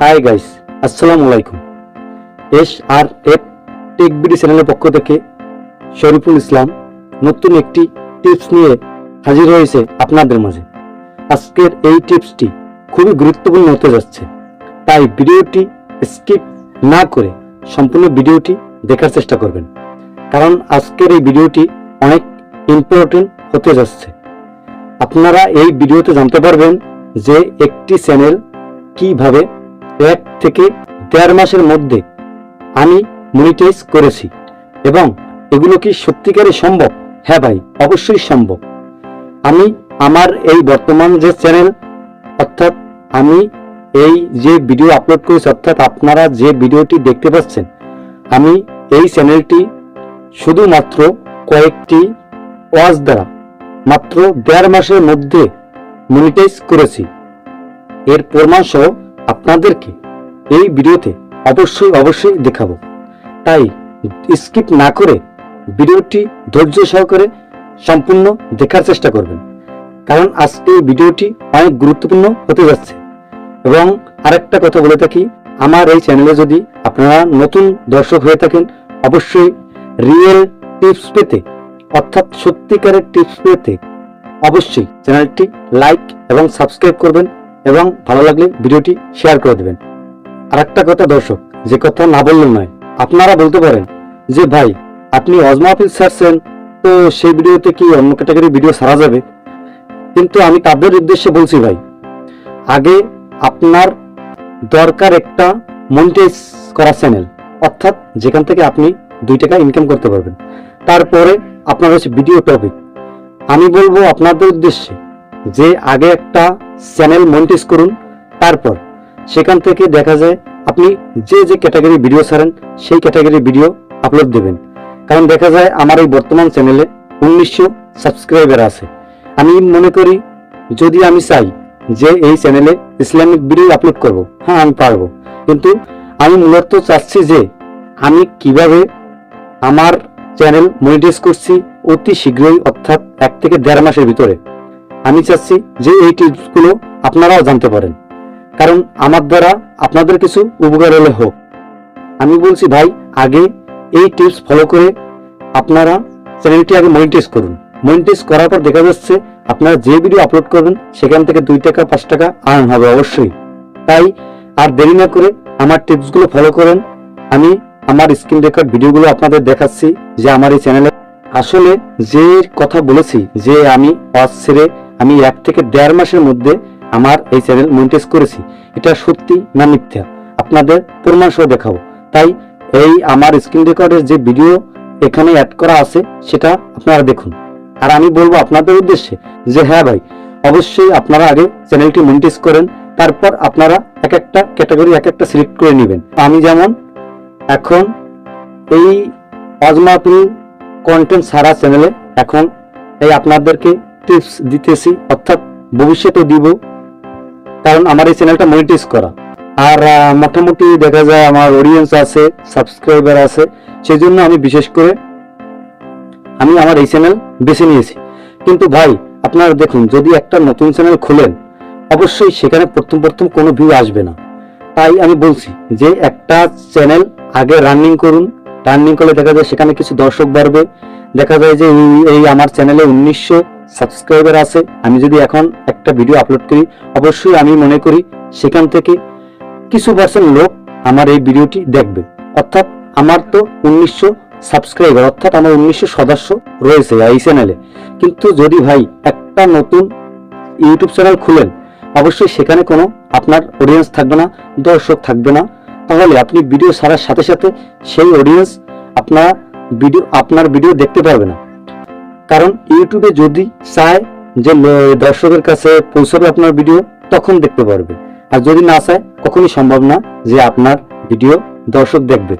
High guys আসসালামু আলাইকুম S R F tech BD চ্যানেলের পক্ষ থেকে শরীফুল ইসলাম নতুন একটি টিপস নিয়ে হাজির হয়েছে আপনাদের মাঝে। আজকের এই টিপসটি খুবই গুরুত্বপূর্ণ হতে যাচ্ছে। তাই ভিডিওটি স্কিপ না করে সম্পূর্ণ ভিডিওটি দেখার চেষ্টা করবেন। কারণ আজকের এই ভিডিওটি অনেক ইম্পর্টেন্ট হতে যাচ্ছে। আপনারা এই ভিডিওতে জানতে পারবেন যে একটি চ্যানেল কীভাবে এক থেকে দেড় মাসের মধ্যে আমি মনিটাইজ করেছি। এবং এগুলো কি সত্যিকারে সম্ভব? হ্যাঁ ভাই, অবশ্যই সম্ভব। আমি আমার এই বর্তমান যে চ্যানেল অর্থাৎ আমি এই যে ভিডিও আপলোড করেছি, অর্থাৎ আপনারা যে ভিডিওটি দেখতে পাচ্ছেন, আমি এই চ্যানেলটি শুধুমাত্র কয়েকটি ওয়াজ দ্বারা, মাত্র দেড় মাসের মধ্যে মনিটাইজ করেছি। এর প্রমাণ সহ আপনাদেরকে এই ভিডিওতে অবশ্যই অবশ্যই দেখাবো। তাই স্কিপ না করে ভিডিওটি ধৈর্য সহকারে সম্পূর্ণ দেখার চেষ্টা করবেন। কারণ আজকে এই ভিডিওটি অনেক গুরুত্বপূর্ণ হতে যাচ্ছে। এবং আরেকটা কথা বলে থাকি, আমার এই চ্যানেলে যদি আপনারা নতুন দর্শক হয়ে থাকেন, অবশ্যই রিয়েল টিপস পেতে, অর্থাৎ সত্যিকারের টিপস পেতে, অবশ্যই চ্যানেলটি লাইক এবং সাবস্ক্রাইব করবেন। এবং ভালো লাগলে ভিডিওটি শেয়ার করে দেবেন। আর একটা কথা দর্শক, যে কথা না বললেন নয়, আপনারা বলতে পারেন যে, ভাই, আপনি অজমা অজমাফিল ছাড়ছেন, তো সেই ভিডিওতে কি অন্য ক্যাটাগরি ভিডিও সারা যাবে? কিন্তু আমি তাদের উদ্দেশ্যে বলছি, ভাই, আগে আপনার দরকার একটা মনিটাইজ করা চ্যানেল অর্থাৎ যেখান থেকে আপনি দুই টাকা ইনকাম করতে পারবেন। তারপরে আপনার হচ্ছে ভিডিও টপিক আমি বলব আপনাদের উদ্দেশ্যে যে আগে একটা চ্যানেল মনিটাইজ করুন, তারপর সেখান থেকে দেখা যায় আপনি যে যে ক্যাটাগরি ভিডিও ছাড়েন, সেই ক্যাটাগরি ভিডিও আপলোড দেবেন। কারণ দেখা যায় আমার এই বর্তমান চ্যানেলে উনিশশো সাবস্ক্রাইবার আছে। আমি মনে করি যদি আমি চাই যে এই চ্যানেলে ইসলামিক ভিডিও আপলোড করব হ্যাঁ আমি পারব। কিন্তু আমি মূলত চাচ্ছি যে আমি কীভাবে আমার চ্যানেল মনিটাইজ করছি অতি শীঘ্রই, অর্থাৎ এক থেকে দেড় মাসের ভিতরে। আমি চাচ্ছি যে এই টিপসগুলো আপনারাও জানতে পারেন। কারণ আমার দ্বারা আপনাদের কিছু উপকার হলে হোক। আমি বলছি, ভাই, আগে এই টিপস ফলো করে আপনারা চ্যানেলটি আগে মনিটাইজ করুন। মনিটাইজ করার পর দেখা যাচ্ছে আপনারা যে ভিডিও আপলোড করবেন, সেখান থেকে দুই টাকা, পাঁচ টাকা আর্ন হবে অবশ্যই। তাই আর দেরি না করে আমার টিপসগুলো ফলো করেন। আমি আমার স্ক্রিন রেকর্ড ভিডিওগুলো আপনাদের দেখাচ্ছি যে আমার এই চ্যানেলে আসলে যে কথা বলেছি, যে আমি ওয়াজ ছেড়ে আমি এক থেকে দেড় মাসের মধ্যে আমার এই চ্যানেল মনিটাইজ করেছি। এটা সত্যি না মিথ্যা? আপনাদের প্রমাণ সহ দেখাবো। তাই এই আমার স্ক্রিন রেকর্ডের যে ভিডিও এখানে অ্যাড করা আছে, সেটা আপনারা দেখুন। আর আমি বলব আপনাদের উদ্দেশ্যে যে হ্যাঁ ভাই, অবশ্যই আপনারা আগে চ্যানেলটি মনিটাইজ করেন, তারপর আপনারা এক একটা ক্যাটাগরি এক একটা সিলেক্ট করে নেবেন। আমি যেমন, এখন এই অজমাপুল কন্টেন্ট সারা চ্যানেলে এখন এই আপনাদেরকে টিপস দিতেছি, অর্থাৎ ভবিষ্যতে দিব। কারণ আমার এই চ্যানেলটা মনিটাইজ করা। আর মোটামুটি দেখা যায় আমার অডিয়েন্স আছে সাবস্ক্রাইবার আছে সেই জন্য আমি বিশেষ করে আমি আমার এই চ্যানেল বেছে নিয়েছি। কিন্তু ভাই, আপনারা দেখুন, যদি একটা নতুন চ্যানেল খোলেন, অবশ্যই সেখানে প্রথম প্রথম কোনো ভিউ আসবে না। তাই আমি বলছি যে একটা চ্যানেল আগে রানিং করুন। রানিং করলে দেখা যায় সেখানে কিছু দর্শক বাড়বে। দেখা যায় যে এই- আমার চ্যানেলে উনিশশো সাবস্ক্রাইবার আছে, আমি যদি এখন একটা ভিডিও আপলোড করি, অবশ্যই আমি মনে করি সেখান থেকে কিছু পার্সেন্ট লোক আমার এই ভিডিওটি দেখবে। অর্থাৎ আমার তো উনিশশো সাবস্ক্রাইবার অর্থাৎ আমার উনিশশো সদস্য রয়েছে এই চ্যানেলে কিন্তু যদি ভাই একটা নতুন ইউটিউব চ্যানেল খুলেন, অবশ্যই সেখানে কোনো আপনার অডিয়েন্স থাকবে না, দর্শক থাকবে না। তাহলে আপনি ভিডিও ছাড়ার সাথে সাথে সেই অডিয়েন্স আপনার ভিডিও আপনার ভিডিও দেখতে পারবে না। কারণ ইউটিউবে যদি চায় যে দর্শকের কাছে পৌঁছাবে আপনার ভিডিও তখন দেখতে পারবে। আর যদি না চায়, কখনই সম্ভব না যে আপনার ভিডিও দর্শক দেখবে।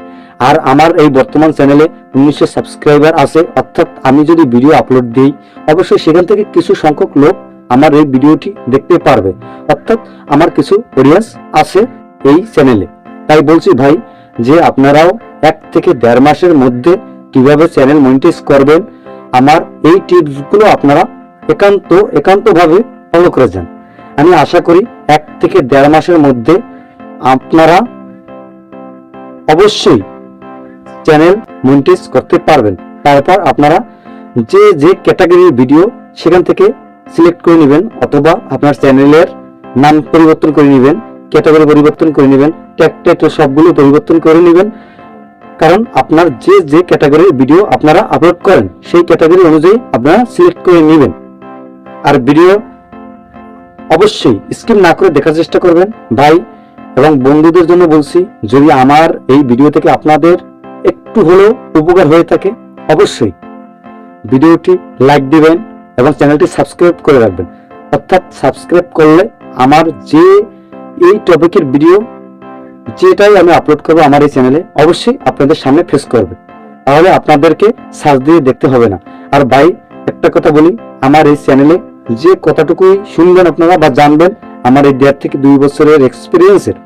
আর আমার এই বর্তমান চ্যানেলে উনিশশো সাবস্ক্রাইবার আছে, অর্থাৎ আমি যদি ভিডিও আপলোড দিই, অবশ্যই সেখান থেকে কিছু সংখ্যক লোক আমার এই ভিডিওটি দেখতে পারবে। অর্থাৎ আমার কিছু অডিয়েন্স আছে এই চ্যানেলে তাই বলছি ভাই যে আপনারাও এক থেকে দেড় মাসের মধ্যে কীভাবে চ্যানেল মনিটাইজ করবেন আমার এই টিপসগুলো আপনারা একান্ত, একান্তভাবে ফলো করে যান আমি আশা করি এক থেকে দেড় মাসের মধ্যে আপনারা অবশ্যই চ্যানেল মনিটাইজ করতে পারবেন। তারপর আপনারা যে যে ক্যাটাগরির ভিডিও সেখান থেকে সিলেক্ট করে নেবেন অথবা আপনার চ্যানেলের নাম পরিবর্তন করে নেবেন, ক্যাটাগরি পরিবর্তন করে নেবেন ট্যাগ, সবগুলো পরিবর্তন করে নেবেন। কারণ আপনার যে যে ক্যাটাগরির ভিডিও আপনারা আপলোড করেন, সেই ক্যাটাগরি অনুযায়ী আপনারা সিলেক্ট করে নেবেন। আর ভিডিও অবশ্যই স্কিপ না করে দেখার চেষ্টা করবেন। ভাই এবং বন্ধুদের জন্য বলছি, যদি আমার এই ভিডিও থেকে আপনাদের একটু হলেও উপকার হয়ে থাকে, অবশ্যই ভিডিওটি লাইক দিবেন এবং চ্যানেলটি সাবস্ক্রাইব করে রাখবেন। অর্থাৎ সাবস্ক্রাইব করলে আমার যে এই টপিকের ভিডিও যেটাই আমি আপলোড করব আমার এই চ্যানেলে অবশ্যই আপনাদের সামনে ফেস করবে। তাহলে আপনাদেরকে সার্চ দিয়ে দেখতে হবে না। আর ভাই, একটা কথা বলি, আমার এই চ্যানেলে যে কতটুকুই শুনবেন আপনারা বা জানবেন, আমার এই দেড় থেকে দুই বছরের এক্সপিরিয়েন্সের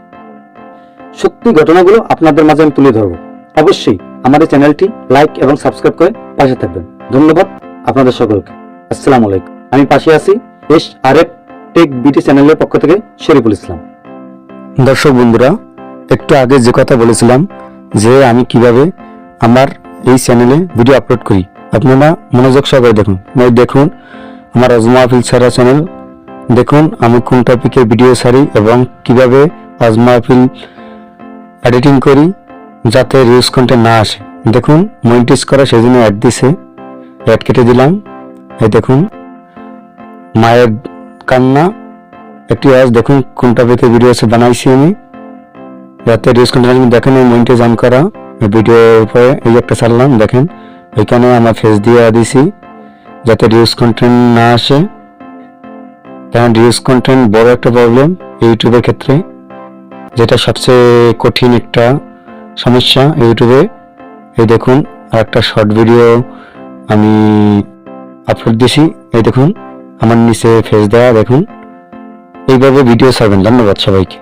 সত্যি ঘটনাগুলো আপনাদের মাঝে আমি তুলে ধরবো। অবশ্যই আমার এই চ্যানেলটি লাইক এবং সাবস্ক্রাইব করে পাশে থাকবেন। ধন্যবাদ আপনাদের সকলকে। আসসালামু আলাইকুম। আমি পাশে আছি এস আর এফ টেক বিটি চ্যানেলের পক্ষ থেকে শরীফুল ইসলাম। দর্শক বন্ধুরা একটু আগে যে কথা বলেছিলাম যে আমি কীভাবে আমার এই চ্যানেলে ভিডিও আপলোড করি। আপনারা মনোযোগ সহকারে দেখুন। এই দেখুন আমার অজমা আফিল সারা চ্যানেল দেখুন আমি কোন টপিকের ভিডিও ছাড়ি এবং কীভাবে অজমা আফিল এডিটিং করি যাতে রিউজ কন্টেন্ট না আসে। দেখুন মনিটাইজ করা জন্য অ্যাড দিছে। অ্যাড কেটে দিলাম। এই দেখুন, মায়ের কান্না। একটি আজ দেখুন কোন টপিকের ভিডিও আছে, বানাইছি আমি। যাতে রিউজ কন্টেন্ট দেখেন মনিটাইজ অন করা, এই ভিডিওর উপরে, এই একটা ছাড়লাম, দেখেন। এখানে আমার ফেস দিয়ে দিছি, যাতে রিউজ কন্টেন্ট না আসে। কারণ রিউজ কন্টেন্ট বড় একটা প্রবলেম ইউটিউবের ক্ষেত্রে, যেটা সবচেয়ে কঠিন একটা সমস্যা ইউটিউবে এই দেখুন আর একটা শর্ট ভিডিও আমি আপলোড দিয়েছি এই দেখুন, আমার নিচে ফেস দেওয়া, দেখুন। এইভাবে ভিডিও ছাড়বেন, ধন্যবাদ সবাইকে।